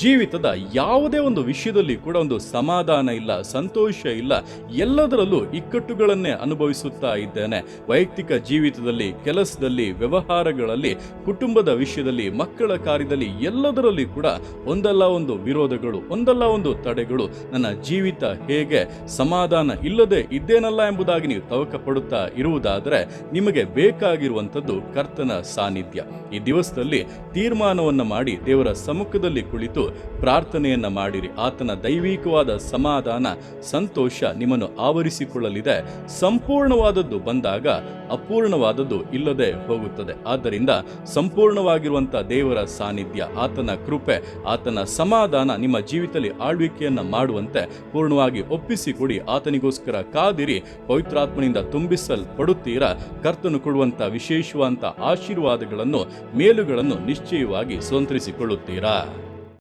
ಜೀವಿತದ ಯಾವುದೇ ಒಂದು ವಿಷಯದಲ್ಲಿ ಕೂಡ ಒಂದು ಸಮಾಧಾನ ಇಲ್ಲ, ಸಂತೋಷ ಇಲ್ಲ, ಎಲ್ಲದರಲ್ಲೂ ಇಕ್ಕಟ್ಟುಗಳನ್ನೇ ಅನುಭವಿಸುತ್ತಾ ಇದ್ದೇನೆ. ವೈಯಕ್ತಿಕ ಜೀವಿತದಲ್ಲಿ, ಕೆಲಸದಲ್ಲಿ, ವ್ಯವಹಾರಗಳಲ್ಲಿ, ಕುಟುಂಬದ ವಿಷಯದಲ್ಲಿ, ಮಕ್ಕಳ ಕಾರ್ಯದಲ್ಲಿ ಎಲ್ಲದರಲ್ಲಿ ಕೂಡ ಒಂದಲ್ಲ ಒಂದು ವಿರೋಧಗಳು, ಒಂದಲ್ಲ ಒಂದು ತಡೆಗಳು. ನನ್ನ ಜೀವಿತ ಹೇಗೆ ಸಮಾಧಾನ ಇಲ್ಲದೆ ಇದ್ದೇನಲ್ಲ ಎಂಬುದಾಗಿ ನೀವು ತವಕ ಪಡುತ್ತಾ ಇರುವುದಾದರೆ ನಿಮಗೆ ಬೇಕಾಗಿರುವಂಥದ್ದು ಕರ್ತನ ಸಾನ್ನಿಧ್ಯ. ಈ ದಿವಸದಲ್ಲಿ ತೀರ್ಮಾನವನ್ನು ಮಾಡಿ ದೇವರ ಸಮ್ಮುಖದಲ್ಲಿ ಕುಳಿತು ಪ್ರಾರ್ಥನೆಯನ್ನ ಮಾಡಿರಿ. ಆತನ ದೈವಿಕವಾದ ಸಮಾಧಾನ, ಸಂತೋಷ ನಿಮ್ಮನ್ನು ಆವರಿಸಿಕೊಳ್ಳಲಿದೆ. ಸಂಪೂರ್ಣವಾದದ್ದು ಬಂದಾಗ ಅಪೂರ್ಣವಾದದ್ದು ಇಲ್ಲದೆ ಹೋಗುತ್ತದೆ. ಆದ್ದರಿಂದ ಸಂಪೂರ್ಣವಾಗಿರುವಂಥ ದೇವರ ಸಾನ್ನಿಧ್ಯ, ಆತನ ಕೃಪೆ, ಆತನ ಸಮಾಧಾನ ನಿಮ್ಮ ಜೀವಿತದಲ್ಲಿ ಆಳ್ವಿಕೆಯನ್ನು ಮಾಡುವಂತೆ ಪೂರ್ಣವಾಗಿ ಒಪ್ಪಿಸಿಕೊಡಿ. ಆತನಿಗೋಸ್ಕರ ಕಾದಿರಿ, ಪವಿತ್ರಾತ್ಮನಿಂದ ತುಂಬಿಸಲ್ಪಡುತ್ತೀರಾ? ಕರ್ತನು ಕೊಡುವಂಥ ವಿಶೇಷವಾದಂಥ ಆಶೀರ್ವಾದಗಳನ್ನು, ಮೇಲುಗಳನ್ನು ನಿಶ್ಚಯವಾಗಿ ಸ್ವತಂತ್ರಿಸಿಕೊಳ್ಳುತ್ತೀರಾ